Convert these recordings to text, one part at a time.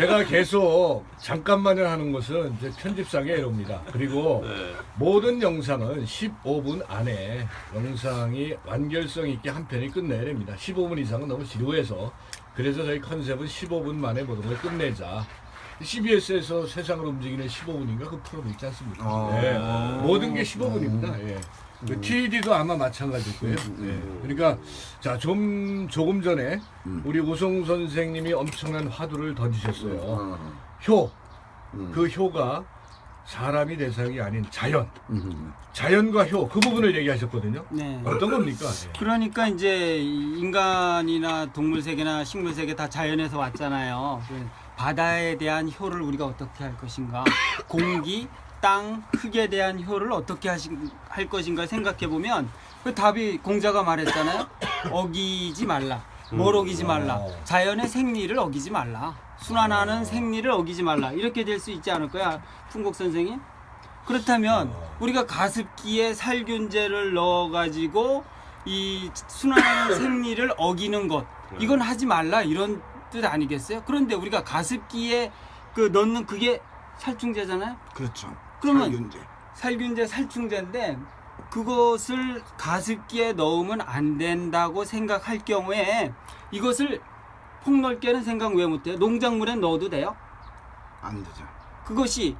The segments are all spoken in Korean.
제가 계속 잠깐만을 하는 것은 이제 편집상의 애로입니다. 그리고 네. 모든 영상은 15분 안에 영상이 완결성 있게 한 편이 끝내야 됩니다. 15분 이상은 너무 지루해서 그래서 저희 컨셉은 15분 만에 모든 걸 끝내자. CBS에서 세상을 움직이는 15분인가 그 프로그램 있지 않습니까? 아. 네. 모든 게 15분입니다. 예. 그 TD도 아마 마찬가지일 거예요. 예. 그러니까 자 좀 조금 전에 우리 우성 선생님이 엄청난 화두를 던지셨어요. 어. 효. 그 효가 사람이 대상이 아닌 자연. 음. 자연과 효 그 부분을 얘기하셨거든요. 네. 어떤 겁니까? 예. 그러니까 이제 인간이나 동물 세계나 식물 세계 다 자연에서 왔잖아요. 그 바다에 대한 효를 우리가 어떻게 할 것인가, 공기, 땅, 흙에 대한 효를 어떻게 하신, 할 것인가 생각해 보면 그 답이 공자가 말했잖아요. 어기지 말라. 뭘 어기지 말라. 어. 자연의 생리를 어기지 말라. 순환하는 생리를 어기지 말라. 이렇게 될 수 있지 않을 거야, 풍국 선생님? 그렇다면 우리가 가습기에 살균제를 넣어가지고 이 순환하는 생리를 어기는 것 이건 하지 말라 이런 뜻 아니겠어요? 그런데 우리가 가습기에 그 넣는 그게 살충제잖아요. 그렇죠. 그러면- 살균제. 살균제 살충제인데 그것을 가습기에 넣으면 안 된다고 생각할 경우에 이것을 폭넓게는 생각 왜 못해요? 농작물에 넣어도 돼요? 안 되죠. 그것이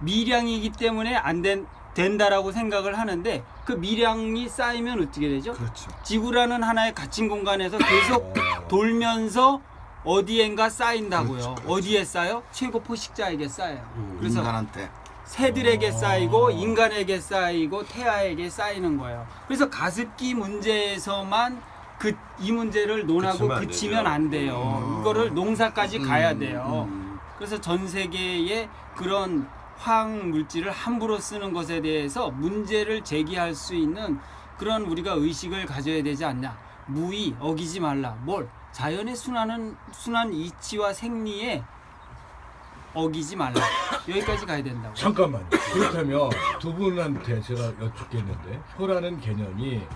미량이기 때문에 안 된, 된다라고 생각을 하는데 그 미량이 쌓이면 어떻게 되죠? 그렇죠. 지구라는 하나의 갇힌 공간에서 계속 돌면서 어디엔가 쌓인다고요. 그렇죠, 그렇죠. 어디에 쌓여? 최고 포식자에게 쌓여요. 그래서 인간한테. 새들에게 아. 쌓이고 인간에게 쌓이고 태아에게 쌓이는 거예요. 그래서 가습기 문제에서만 그 이 문제를 논하고 그치면 안 그치면. 안 돼요. 음. 이거를 농사까지 가야 음, 돼요. 음. 그래서 전 세계에 그런 화학 물질을 함부로 쓰는 것에 대해서 문제를 제기할 수 있는 그런 우리가 의식을 가져야 되지 않냐. 무의 어기지 말라. 뭘 자연의 순환은 순환 이치와 생리에 어기지 말라. 여기까지 가야 된다고. 잠깐만. 그렇다면 두 분한테 제가 여쭙겠는데 효라는 개념이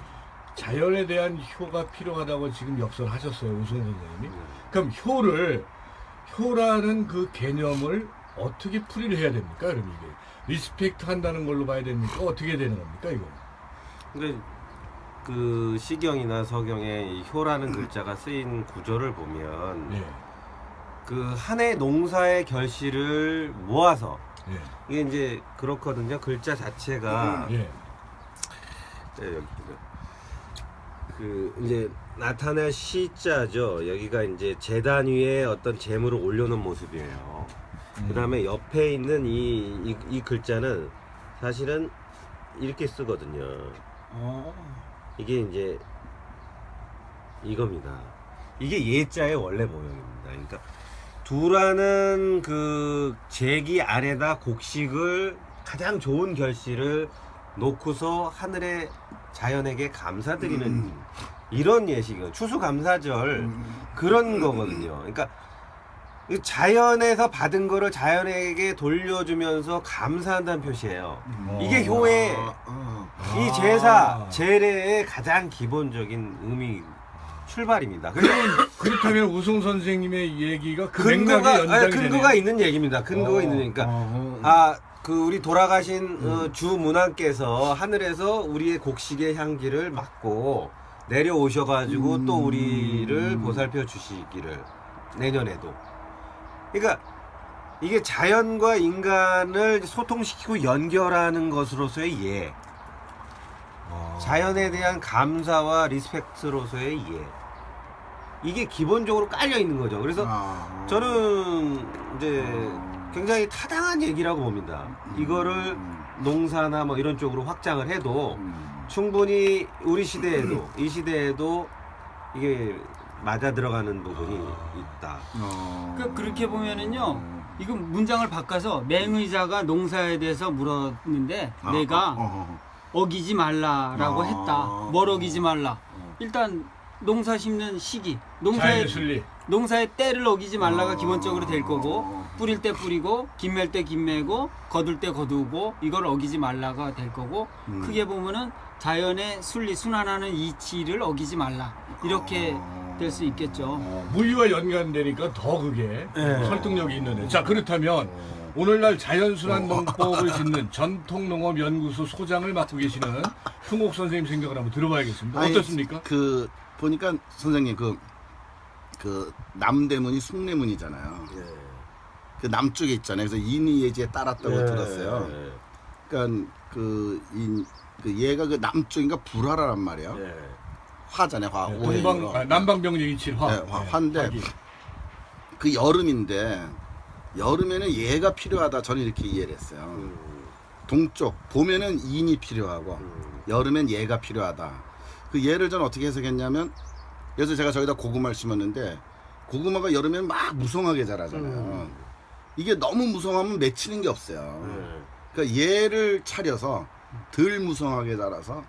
자연에 대한 효가 필요하다고 지금 역설을 하셨어요 우승 선생님이. 그럼 효를 효라는 그 개념을 어떻게 풀이를 해야 됩니까? 그럼 이게 리스펙트 한다는 걸로 봐야 됩니까? 어떻게 되는 겁니까 이거? 근데 그 시경이나 서경에 이 효라는 글자가 쓰인 구조를 보면 예. 그 한 해 농사의 결실을 모아서 예. 이게 이제 그렇거든요. 글자 자체가 예. 네, 여기. 그 이제 나타낼 시자죠. 여기가 이제 재단 위에 어떤 재물을 올려놓은 모습이에요. 음. 그다음에 옆에 있는 이, 이, 이 글자는 사실은 이렇게 쓰거든요. 어. 이게 이제 이겁니다. 이게 예자의 원래 모형입니다. 그러니까 두라는 그 제기 아래다 곡식을 가장 좋은 결실을 놓고서 하늘의 자연에게 감사드리는 음. 이런 예식이에요. 추수감사절 음. 그런 거거든요. 그러니까 이 자연에서 받은 거를 자연에게 돌려주면서 감사한다는 표시예요. 이게 효의 어, 어. 이 아. 제사 제례의 가장 기본적인 의미 출발입니다. 그렇다면 우승 선생님의 얘기가 그 근거가 맥락이 연장이 아니, 근거가 되네요. 있는 얘기입니다. 근거가 어, 있는 얘기니까 어, 어. 아그 우리 돌아가신 어, 주 문왕께서 하늘에서 우리의 곡식의 향기를 맡고 내려오셔가지고 음. 또 우리를 보살펴 주시기를 내년에도. 그러니까 이게 자연과 인간을 소통시키고 연결하는 것으로서의 예. 아. 자연에 대한 감사와 리스펙트로서의 예. 이게 기본적으로 깔려 있는 거죠. 그래서 아. 저는 이제 굉장히 타당한 얘기라고 봅니다. 이거를 음. 농사나 뭐 이런 쪽으로 확장을 해도 음. 충분히 우리 시대에도 이 시대에도 이게 맞아 들어가는 부분이 있다. 어. 그 그렇게 보면은요. 이거 문장을 바꿔서 맹의자가 농사에 대해서 물었는데 아, 내가 어, 어, 어기지 말라라고 아. 했다. 뭘 어기지 말라. 일단 농사 심는 시기, 농사의 자연의 순리. 농사의 때를 어기지 말라가 아. 기본적으로 될 거고 뿌릴 때 뿌리고 김맬 때 김매고 거둘 때 거두고 이걸 어기지 말라가 될 거고 음. 크게 보면은 자연의 순리 순환하는 이치를 어기지 말라 이렇게 어. 될 수 있겠죠. 어, 물리와 연관되니까 더 그게 네. 설득력이 있는 애. 자 그렇다면 오늘날 자연순환 농법을 짓는 전통농업연구소 소장을 맡고 계시는 풍옥 선생님 생각을 한번 들어봐야겠습니다. 아니, 어떻습니까? 그 보니까 선생님 그 그 남대문이 숭례문이잖아요. 예. 그 남쪽에 있잖아요. 그래서 인이 예지에 따랐다고 예. 들었어요. 그러니까 그, 인, 그 얘가 그 남쪽인가 불화라란 말이야. 예. 화잖아요. 화. 네. 동방 아, 남방병력이 칠화. 네, 화- 화인데 화기. 그 여름인데 여름에는 얘가 필요하다. 저는 이렇게 이해를 했어요. 음. 동쪽 봄에는 인이 필요하고 음. 여름엔 얘가 필요하다. 그 얘를 저는 어떻게 해석했냐면 그래서 제가 저기다 고구마를 심었는데 고구마가 여름에는 막 무성하게 자라잖아요. 음. 이게 너무 무성하면 맺히는 게 없어요. 예. 그러니까 얘를 차려서 덜 무성하게 자라서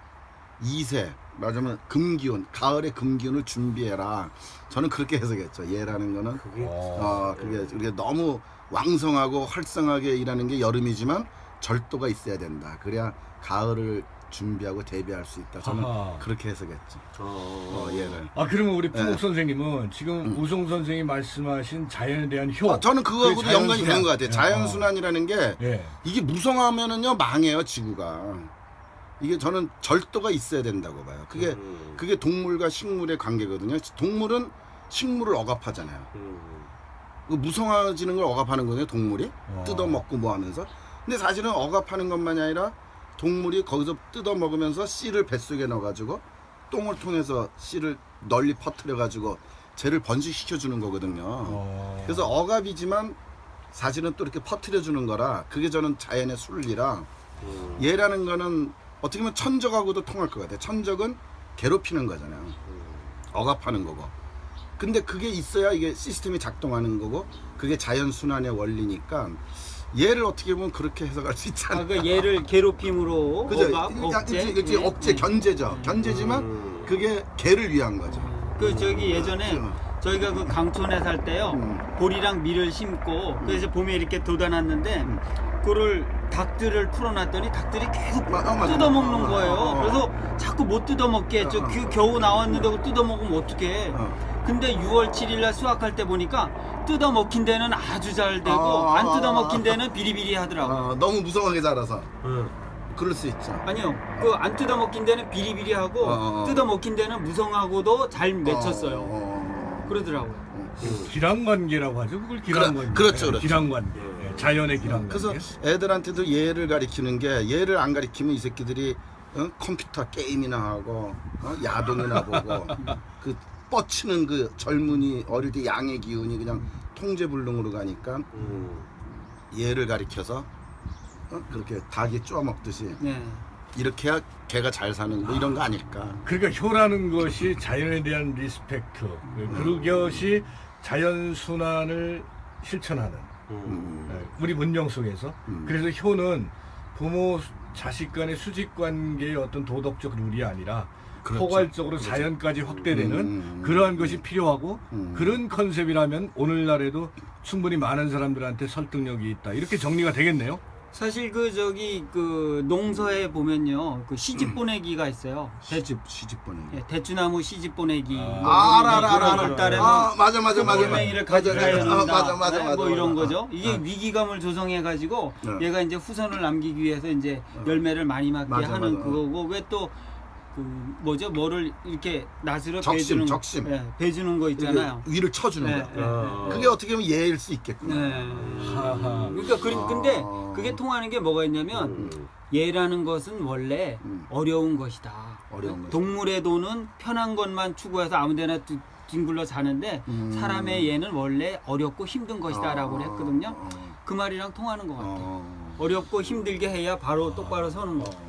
2세 맞으면 금기운 가을의 금기운을 준비해라. 저는 그렇게 해석했죠. 얘라는 거는 그게 어 그게 우리가 너무 왕성하고 활성하게 일하는 게 여름이지만 절도가 있어야 된다. 그래야 가을을 준비하고 대비할 수 있다. 저는 아하. 그렇게 해석했죠. 어, 어, 얘를. 아 그러면 우리 풍옥 네. 선생님은 지금 우성 선생이 말씀하신 자연에 대한 효. 아, 저는 그거하고도 그게 연관이 되는 것 같아요. 예, 자연순환이라는 게 어. 예. 이게 무성하면은요 망해요 지구가. 이게 저는 절도가 있어야 된다고 봐요. 그게 음. 그게 동물과 식물의 관계거든요. 동물은 식물을 억압하잖아요. 음. 그 무성해지는 걸 억압하는 거예요, 동물이. 어. 뜯어먹고 뭐 하면서. 근데 사실은 억압하는 것만이 아니라 동물이 거기서 뜯어먹으면서 씨를 뱃속에 넣어가지고 똥을 통해서 씨를 널리 퍼뜨려가지고 쟤를 번식시켜주는 거거든요. 어. 그래서 억압이지만 사실은 또 이렇게 퍼뜨려주는 거라 그게 저는 자연의 순리라 음. 얘라는 거는 어떻게 보면 천적하고도 통할 것 같아요. 천적은 괴롭히는 거잖아요. 억압하는 거고. 근데 그게 있어야 이게 시스템이 작동하는 거고 그게 자연 순환의 원리니까 얘를 어떻게 보면 그렇게 해석할 수 아, 있잖아요. 그 얘를 괴롭힘으로 그죠? 억압, 억제. 그치, 예. 억제, 견제죠. 견제지만 음. 그게 개를 위한 거죠. 그 저기 예전에 저희가 그 강촌에 살 때요 음. 보리랑 밀을 심고 그래서 봄에 이렇게 돋아놨는데 음. 그거를 닭들을 풀어놨더니 닭들이 계속 마- 어, 맞아. 뜯어먹는 어, 거예요. 어, 어. 그래서 자꾸 못 뜯어먹게 했죠. 어, 어. 그 겨우 나왔는데 뜯어먹으면 어떡해. 어. 근데 6월 7일 날 수확할 때 보니까 뜯어먹힌 데는 아주 잘 되고 어, 안 어, 뜯어먹힌 어. 데는 비리비리 하더라고요. 어, 너무 무성하게 자라서 음. 그럴 수 있죠. 아니요. 그 안 뜯어먹힌 데는 비리비리하고 어, 어. 뜯어먹힌 데는 무성하고도 잘 맺혔어요. 어, 어, 그러더라고요. 어. 기랑관계라고 하죠. 그걸 기랑관계. 그렇죠, 그렇죠. 기랑관계. 예, 자연의 기랑관계. 그래서 애들한테도 얘를 가리키는 게 얘를 안 가리키면 이 새끼들이 어? 컴퓨터 게임이나 하고 어? 야동이나 보고 그 뻗치는 그 젊은이 어릴 때 양의 기운이 그냥 통제불능으로 가니까 음. 얘를 가리켜서 어? 그렇게 닭이 쪼아 먹듯이 네. 이렇게 해야 개가 잘 사는 뭐 이런 거 아닐까 그러니까 효라는 것이 자연에 대한 리스펙트. 그것이 자연 순환을 실천하는 음. 예, 우리 문명 속에서. 음. 그래서 효는 부모 자식 간의 수직 관계의 어떤 도덕적 룰이 아니라 그렇죠. 포괄적으로 자연까지 확대되는 음. 그러한 것이 필요하고 음. 그런 컨셉이라면 오늘날에도 충분히 많은 사람들한테 설득력이 있다. 이렇게 정리가 되겠네요. 사실 그 저기 그 농서에 보면요 그 시집 보내기가 있어요. 대, 시집 시집 보내기 예, 대추나무 시집 보내기. 아, 뭐 아, 알아 알아 알아 그런 딸에는 아 맞아 맞아 맞아 돌멩이를 맞아 가져가야 맞아 된다. 맞아 맞아 네, 맞아 뭐 이런 맞아. 거죠. 이게 네. 위기감을 조성해 가지고 네. 얘가 이제 후손을 남기기 위해서 이제 열매를 많이 맞게 맞아, 하는 맞아. 그거고 왜 또 그 뭐죠 뭐를 이렇게 낫으로 적심, 배주는 적심. 예, 배주는 거 있잖아요. 이렇게 위를 쳐주는 네, 거야 네, 어. 그게 어떻게 보면 예일 수 있겠구나 네. 하하. 그러니까 그, 근데 아. 그게 통하는 게 뭐가 있냐면 음. 예라는 것은 원래 음. 어려운 것이다. 어려운 것이다. 동물의 도는 편한 것만 추구해서 아무데나 두- 뒹굴러 사는데 음. 사람의 예는 원래 어렵고 힘든 것이다라고 어, 했거든요. 어, 그 말이랑 통하는 것 같아요. 어. 어렵고 힘들게 해야 바로 똑바로 서는 거.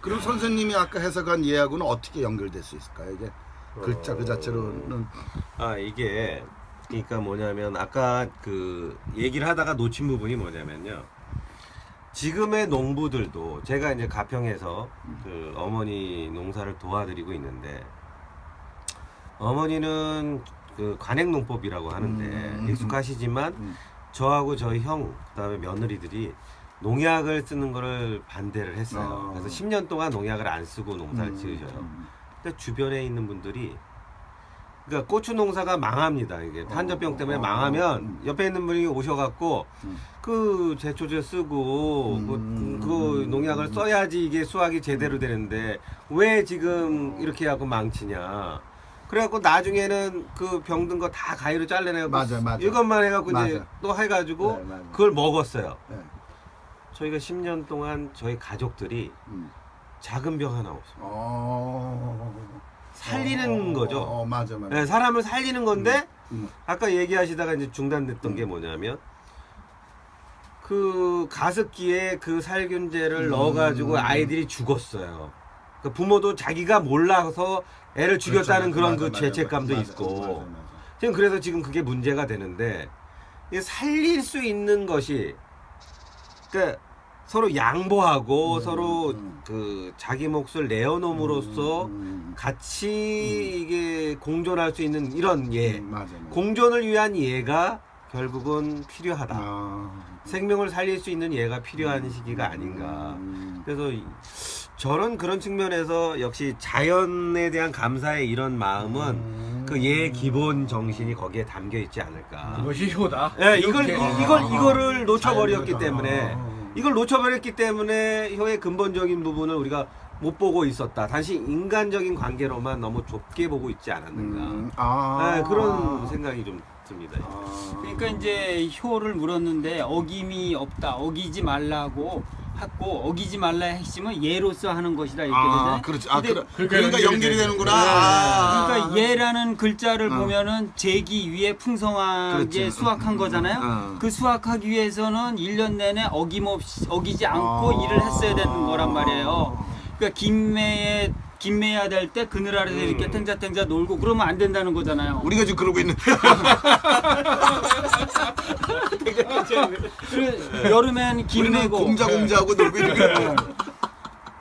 어. 그럼 선생님이 아까 해석한 예하고는 어떻게 연결될 수 있을까요? 이게 글자 그 자체로는 아 이게 그러니까 뭐냐면 아까 그 얘기를 하다가 놓친 부분이 뭐냐면요. 지금의 농부들도 제가 이제 가평에서 그 어머니 농사를 도와드리고 있는데 어머니는 그 관행농법이라고 하는데 음. 익숙하시지만 음. 저하고 저희 형 그다음에 며느리들이 농약을 쓰는 거를 반대를 했어요. 어. 그래서 10년 동안 농약을 안 쓰고 농사를 음, 지으셔요. 음. 근데 주변에 있는 분들이 그러니까 고추 농사가 망합니다. 이게 탄저병 때문에 망하면 옆에 있는 분이 오셔갖고 음. 그 제초제 쓰고 음. 그, 그 농약을 써야지 이게 수확이 제대로 되는데 왜 지금 이렇게 하고 망치냐. 그래갖고 나중에는 그 병든 거 다 가위로 잘라내고 맞아, 맞아. 이것만 해갖고 이제 맞아. 또 해가지고 네, 맞아. 그걸 먹었어요. 네. 저희가 10년 동안 저희 가족들이 음. 작은 병 하나 없어요. 어. 살리는 어, 거죠. 어, 맞아 맞아. 네, 사람을 살리는 건데 음. 아까 얘기하시다가 이제 중단됐던 게 뭐냐면 그 가습기에 그 살균제를 음. 넣어가지고 아이들이 죽었어요. 그 부모도 자기가 몰라서 애를 죽였다는 그렇죠. 그런 맞아, 그 맞아, 죄책감도 맞아, 있고 맞아, 맞아. 지금 그래서 지금 그게 문제가 되는데 살릴 수 있는 것이 그러니까 서로 양보하고 음, 서로 음. 그 자기 몫을 내어놓음으로써 음, 같이 이게 공존할 수 있는 이런 예 음, 맞아, 맞아. 공존을 위한 예가 결국은 필요하다. 아. 생명을 살릴 수 있는 예가 필요한 시기가 아닌가. 음. 그래서 이- 저는 그런 측면에서 역시 자연에 대한 감사의 이런 마음은 음. 그 예의 기본 정신이 거기에 담겨 있지 않을까. 그것이 효다. 예, 이걸 이렇게. 이- 이걸 이거를 놓쳐버렸기 자연이다. 때문에 아. 이걸 놓쳐버렸기 때문에 효의 근본적인 부분을 우리가 못 보고 있었다. 단지 인간적인 관계로만 너무 좁게 보고 있지 않았는가. 음. 아. 네, 그런 생각이 좀 듭니다. 아. 그러니까 이제 효를 물었는데 어김이 없다, 어기지 말라고 하고 어기지 말라의 핵심은 예로서 하는 것이다 이렇게 아, 되잖아요. 그렇지. 아, 근데 그러, 그러니까 그러니까 연결이 연결이 되는 되는구나. 아. 그러니까 예라는 글자를 어. 보면은 재기 위해 풍성하게 그렇지. 수확한 거잖아요. 어. 그 수확하기 위해서는 1년 내내 어김없이 어기지 않고 아. 일을 했어야 되는 거란 말이에요. 그러니까 김매에 김매야 될 때 그늘 아래서 이렇게 탱자탱자 놀고 그러면 안 된다는 거잖아요. 우리가 지금 그러고 있는. 그래, 여름엔 우리는 김매고 공자 공자하고 놀고 있는 거야.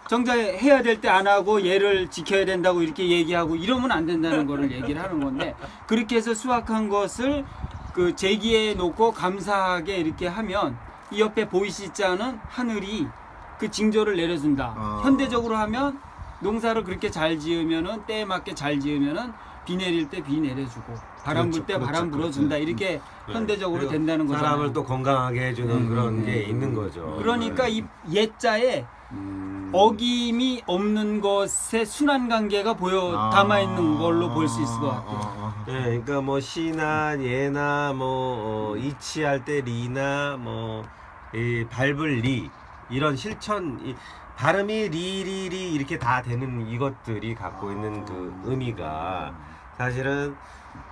정작 해야 될 때 안 하고 얘를 지켜야 된다고 이렇게 얘기하고 이러면 안 된다는 거를 얘기를 하는 건데 그렇게 해서 수확한 것을 그 제기에 놓고 감사하게 이렇게 하면 이 옆에 보이시지 않은 하늘이 그 징조를 내려준다. 아. 현대적으로 하면 농사를 그렇게 잘 지으면은 때에 맞게 잘 지으면은 비 내릴 때 비 내려주고 바람 불 그렇죠, 때 그렇죠, 바람 불어준다 그렇죠. 이렇게 네. 현대적으로 그리고 된다는 거잖아요. 사람을 또 건강하게 해주는 음, 그런 음, 게 음, 있는 음. 거죠. 그러니까 이 옛자에 음. 어김이 없는 것에 순환 관계가 보여 아. 담아 있는 걸로 볼 수 있을 것 같아요. 아, 아. 네, 그러니까 뭐 시나 예나 뭐 어, 이치할 때 리나 뭐 이 밟을 리 이런 실천 이 발음이 리리리 이렇게 다 되는 이것들이 갖고 있는 그 의미가 사실은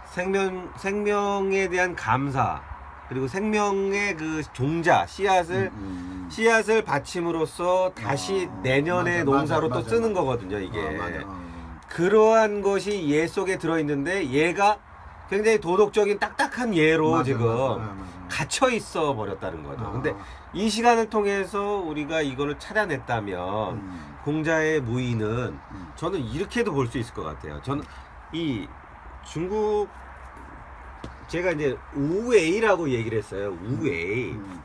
생명 생명에 대한 감사 그리고 생명의 그 종자 씨앗을 음. 씨앗을 받침으로써 다시 아, 내년에 맞아, 농사로 맞아, 또 맞아, 쓰는 맞아. 거거든요 이게 아, 맞아. 어. 그러한 것이 예 속에 들어있는데 얘가 굉장히 도덕적인 딱딱한 예로 맞아, 지금 맞아, 맞아, 맞아. 갇혀 있어 버렸다는 거죠. 아. 근데 이 시간을 통해서 우리가 이거를 찾아냈다면 음. 공자의 무의는 음. 저는 이렇게도 볼 수 있을 것 같아요. 저는 이 중국 제가 이제 우웨이라고 얘기를 했어요. 우웨이. 음.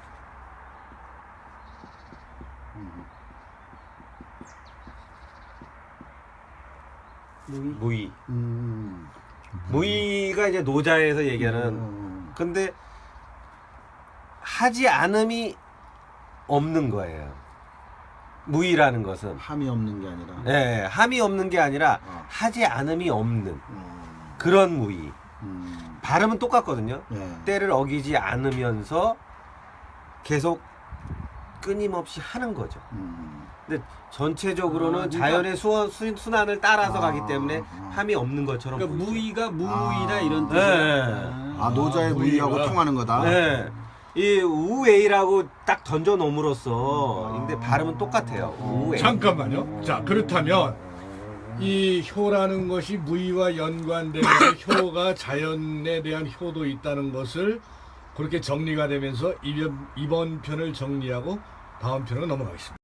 음. 무의. 음. 무의가 이제 노자에서 얘기하는 음. 근데 하지 않음이 없는 거예요. 무의라는 것은 함이 없는 게 아니라. 예, 함이 없는 게 아니라 어. 하지 않음이 없는 음. 그런 무의. 음. 발음은 똑같거든요. 네. 때를 어기지 않으면서 계속 끊임없이 하는 거죠. 음. 근데 전체적으로는 아, 그러니까- 자연의 수원, 수, 순환을 따라서 아, 가기 때문에 아. 함이 없는 것처럼 그러니까 보이죠. 무의가 무의다 아. 이런 네. 뜻이에요. 아 노자의 아, 무의하고. 통하는 거다. 네. 이 우웨이라고 딱 던져 놓음으로써 근데 발음은 똑같아요. 우웨이. 잠깐만요. 자 그렇다면 이 효라는 것이 무의와 연관되면서 효가 자연에 대한 효도 있다는 것을 그렇게 정리가 되면서 이번, 이번 편을 정리하고 다음 편으로 넘어가겠습니다.